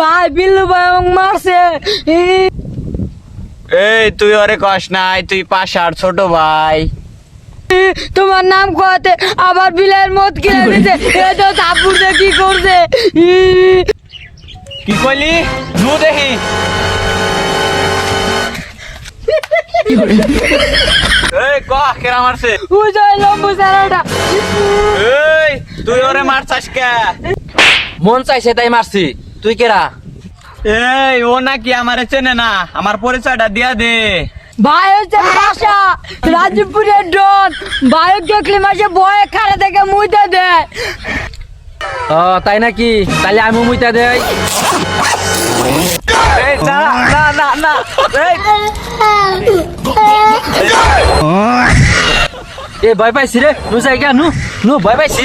ভাই বিল্লু ভাই মারছে। এই তুই ওরে কস নাই তুই পাশার ছোট ভাই। তোমার নাম কোয়াতে আবার বিলের মদ কিনে দিছে। এ তো দিয়ে কি করছে। কি কইলি? নু দেখি। এই কহ কেরা মারছে? উজয় লম্বু সারাটা এই তুই ওরে মারছাস কে? মন চাইছে তাই মারছি। তুই কেরা? এই ও নাকি আমারে চেনে না। আমার পরিচয়টা দিয়া দে। ভাই হচ্ছে ভাষা রাজপুরের ডন ভাই দেখলে মাসে বয়ে খাড়া থেকে মুইতে দেয় ও তাই নাকি? তাহলে আমি মুইতা দেই। এই না না না না এ ভয় পাইছি রে। নু যাই গা নু নু ভয় পাইছি।